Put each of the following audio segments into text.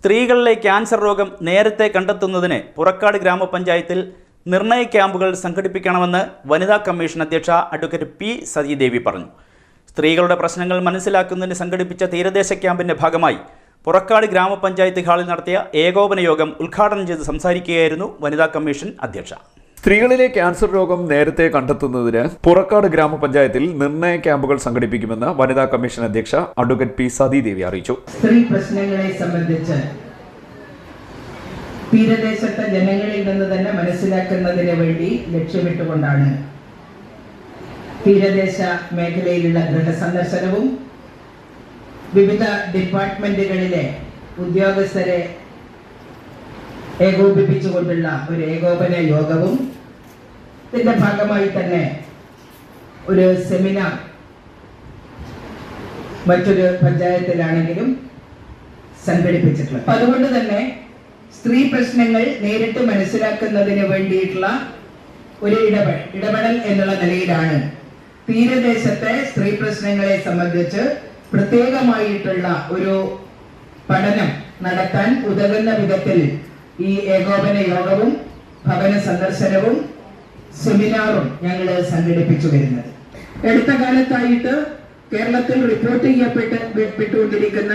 സ്ത്രീകളിലെ cancer രോഗം നേരത്തെ കണ്ടെത്തുന്നതിന് പുറക്കാട് ഗ്രാമപഞ്ചായത്തിൽ നിർണയ ക്യാമ്പുകൾ സംഘടിപ്പിക്കണമെന്ന് വനിതാ കമ്മീഷൻ അധ്യക്ഷ അഡ്വക്കേറ്റ് പി സതീദേവി പറഞ്ഞു. സ്ത്രീകളുടെ പ്രശ്നങ്ങൾ മനസ്സിലാക്കുന്നതിന് സംഘടിപ്പിച്ച തീരദേശ ക്യാമ്പിന്റെ ഭാഗമായി പുറക്കാട് ഗ്രാമപഞ്ചായത്ത് ഹാളിൽ നടത്തിയ ഏകോപന യോഗം ഉദ്ഘാടനം ചെയ്ത് സംസാരിക്കുകയായിരുന്നു വനിതാ കമ്മീഷൻ അധ്യക്ഷ. സ്ത്രീകളിലെ ക്യാൻസർ രോഗം നേരത്തെ കണ്ടെത്തുന്നതിന് പുറക്കാട് ഗ്രാമപഞ്ചായത്തിൽ നിർണയ ക്യാമ്പുകൾ സംഘടിപ്പിക്കുമെന്ന് വനിതാ കമ്മീഷൻ അധ്യക്ഷ അഡ്വക്കേറ്റ് പി സതീദേവി അറിയിച്ചു. സ്ത്രീ പ്രശ്നങ്ങളെ സംബന്ധിച്ച് തീരദേശത്തെ ജനങ്ങളിൽ നിന്ന് തന്നെ മനസ്സിലാക്കുന്നതിന് വേണ്ടി ലക്ഷ്യമിട്ടുകൊണ്ടാണ് തീരദേശ മേഖലയിലുള്ള ഗൃഹസന്ദർശനവും വിവിധ ഡിപ്പാർട്ട്മെന്റുകളിലെ ഉദ്യോഗസ്ഥരെ ഏകോപിപ്പിച്ചുകൊണ്ടുള്ള ഒരു ഏകോപന യോഗവും ഇതിന്റെ ഭാഗമായി തന്നെ ഒരു സെമിനാർ മറ്റൊരു പഞ്ചായത്തിലാണെങ്കിലും സംഘടിപ്പിച്ചിട്ടുള്ളത് അപ്പൊ അതുകൊണ്ട് തന്നെ സ്ത്രീ പ്രശ്നങ്ങൾ നേരിട്ട് മനസ്സിലാക്കുന്നതിന് വേണ്ടിയിട്ടുള്ള ഒരു ഇടപെടൽ ഇടപെടൽ എന്നുള്ള നിലയിലാണ് തീരദേശത്തെ സ്ത്രീ പ്രശ്നങ്ങളെ സംബന്ധിച്ച് പ്രത്യേകമായിട്ടുള്ള ഒരു പഠനം നടത്താൻ ഉതകുന്ന വിധത്തിൽ ഈ ഏകോപന യോഗവും ഭവന സന്ദർശനവും സെമിനാറും ഞങ്ങൾ സംഘടിപ്പിച്ചു വരുന്നത്. അടുത്ത കാലത്തായിട്ട് കേരളത്തിൽ റിപ്പോർട്ട് ചെയ്യപ്പെട്ട് പെട്ടുകൊണ്ടിരിക്കുന്ന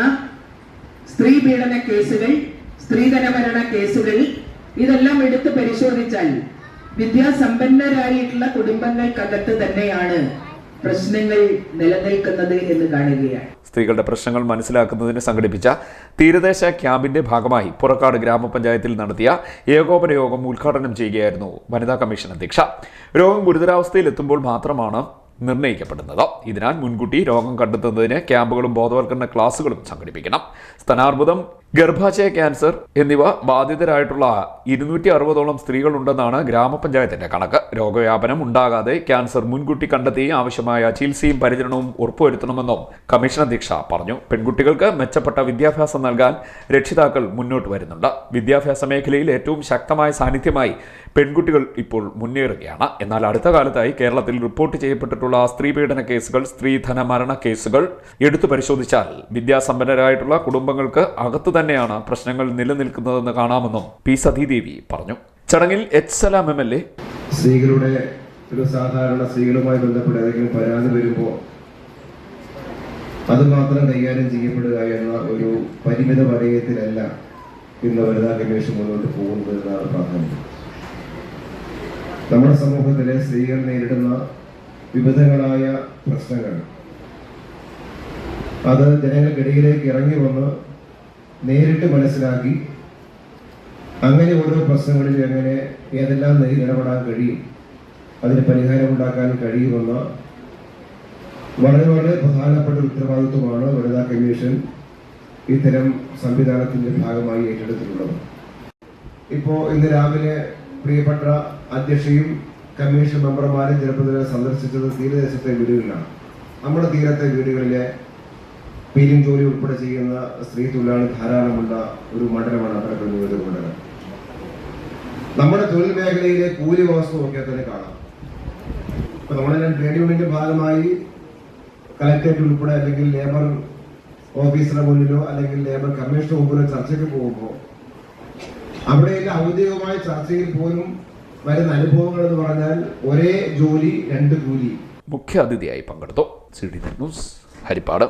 സ്ത്രീ പീഡന കേസുകൾ സ്ത്രീധനമരണ കേസുകൾ ഇതെല്ലാം എടുത്ത് പരിശോധിച്ചാൽ വിദ്യാസമ്പന്നരായിട്ടുള്ള കുടുംബങ്ങൾക്കകത്ത് തന്നെയാണ് പ്രശ്നങ്ങൾ നിലനിൽക്കുന്നത് എന്ന് കാണുകയാണ്. സ്ത്രീകളുടെ പ്രശ്നങ്ങൾ മനസ്സിലാക്കുന്നതിന് സംഘടിപ്പിച്ച തീരദേശ ക്യാമ്പിന്റെ ഭാഗമായി പുറക്കാട് ഗ്രാമപഞ്ചായത്തിൽ നടത്തിയ ഏകോപന യോഗം ഉദ്ഘാടനം ചെയ്യുകയായിരുന്നു വനിതാ കമ്മീഷൻ അധ്യക്ഷ. രോഗം ഗുരുതരാവസ്ഥയിൽ എത്തുമ്പോൾ മാത്രമാണ് നിർണയിക്കപ്പെടുന്നത്. ഇതിനാൽ മുൻകൂട്ടി രോഗം കണ്ടെത്തുന്നതിന് ക്യാമ്പുകളും ബോധവൽക്കരണ ക്ലാസുകളും സംഘടിപ്പിക്കണം. സ്തനാർബുദം ഗർഭാശയ ക്യാൻസർ എന്നിവ ബാധിതരായിട്ടുള്ള ഇരുന്നൂറ്റി അറുപതോളം സ്ത്രീകളുണ്ടെന്നാണ് ഗ്രാമപഞ്ചായത്തിന്റെ കണക്ക്. രോഗവ്യാപനം ഉണ്ടാകാതെ ക്യാൻസർ മുൻകൂട്ടി കണ്ടെത്തി ആവശ്യമായ ചികിത്സയും പരിചരണവും ഉറപ്പുവരുത്തണമെന്നും കമ്മീഷൻ അധ്യക്ഷ പറഞ്ഞു. പെൺകുട്ടികൾക്ക് മെച്ചപ്പെട്ട വിദ്യാഭ്യാസം നൽകാൻ രക്ഷിതാക്കൾ മുന്നോട്ട് വരുന്നുണ്ട്. വിദ്യാഭ്യാസ മേഖലയിൽ ഏറ്റവും ശക്തമായ സാന്നിധ്യമായി പെൺകുട്ടികൾ ഇപ്പോൾ മുന്നേറുകയാണ്. എന്നാൽ അടുത്ത കാലത്തായി കേരളത്തിൽ റിപ്പോർട്ട് ചെയ്യപ്പെട്ടിട്ടുള്ള സ്ത്രീപീഡന കേസുകൾ സ്ത്രീധന മരണ കേസുകൾ എടുത്തു പരിശോധിച്ചാൽ വിദ്യാസമ്പന്നരായിട്ടുള്ള കുടുംബങ്ങൾക്ക് അകത്തു തന്നെയാണ് പ്രശ്നങ്ങൾ നിലനിൽക്കുന്നതെന്ന് കാണാമെന്നും പി സതീദേവി പറഞ്ഞു. ചടങ്ങിൽ H Salam M L A. സ്ത്രീകളുടെ സാധാരണ സ്ത്രീകളുമായി ബന്ധപ്പെട്ട് ഏതെങ്കിലും പരാതി വരുമ്പോൾ അത് മാത്രം കൈകാര്യം ചെയ്യപ്പെടുക എന്ന ഒരു പരിമിത വലയത്തിലല്ല ഇന്ന് വനിതാ കമ്മീഷൻ മുന്നോട്ട് പോകുന്നത് എന്നാണ് പ്രാധാന്യം നമ്മുടെ സമൂഹത്തിലെ സ്ത്രീകൾ നേരിടുന്ന വിവിധങ്ങളായ പ്രശ്നങ്ങൾ. അത് ജനങ്ങൾക്കിടയിലേക്ക് ഇറങ്ങി വന്ന് നേരിട്ട് മനസ്സിലാക്കി അങ്ങനെ ഓരോ പ്രശ്നങ്ങളിൽ എങ്ങനെ ഏതെല്ലാം ഇടപെടാൻ കഴിയും അതിന് പരിഹാരം ഉണ്ടാക്കാൻ കഴിയുമെന്ന വളരെ വളരെ പ്രധാനപ്പെട്ട ഉത്തരവാദിത്വമാണ് വനിതാ കമ്മീഷൻ ഇത്തരം സംവിധാനത്തിന്റെ ഭാഗമായി ഏറ്റെടുത്തിട്ടുള്ളത്. ഇപ്പോ ഇന്ന് രാവിലെ പ്രിയപ്പെട്ട അധ്യക്ഷയും കമ്മീഷൻ മെമ്പർമാരും ചെറുപ്പത്തിൽ സന്ദർശിച്ചത് തീരദേശത്തെ വീടുകളിലാണ്. നമ്മുടെ തീരത്തെ വീടുകളിലെ പീലിംഗ് ജോലി ഉൾപ്പെടെ ചെയ്യുന്ന സ്ത്രീ തൊഴിലാളി ധാരാളമുള്ള ഒരു മണ്ഡലമാണ് അത്തരത്തിൽ ഒരു മണ്ഡലം നമ്മുടെ തൊഴിൽ മേഖലയിലെ കൂലി വ്യവസ്ഥ നോക്കിയാൽ തന്നെ കാണാം. ഇപ്പൊ നമ്മുടെ ട്രേഡ് യൂണിയന്റെ ഭാഗമായി കലക്ടറേറ്റ് ഉൾപ്പെടെ അല്ലെങ്കിൽ ലേബർ ഓഫീസറുടെ മുന്നിലോ അല്ലെങ്കിൽ ലേബർ കമ്മീഷണർ മുമ്പിലോ ചർച്ചയ്ക്ക് പോകുമ്പോൾ അവിടെയുള്ള ഔദ്യോഗികമായ ചർച്ചയിൽ പോലും വരുന്ന അനുഭവങ്ങൾ എന്ന് പറഞ്ഞാൽ ഒരേ ജോലി രണ്ട് കൂലി. മുഖ്യ അതിഥിയായി പങ്കെടുത്തു ഹരിപ്പാട്.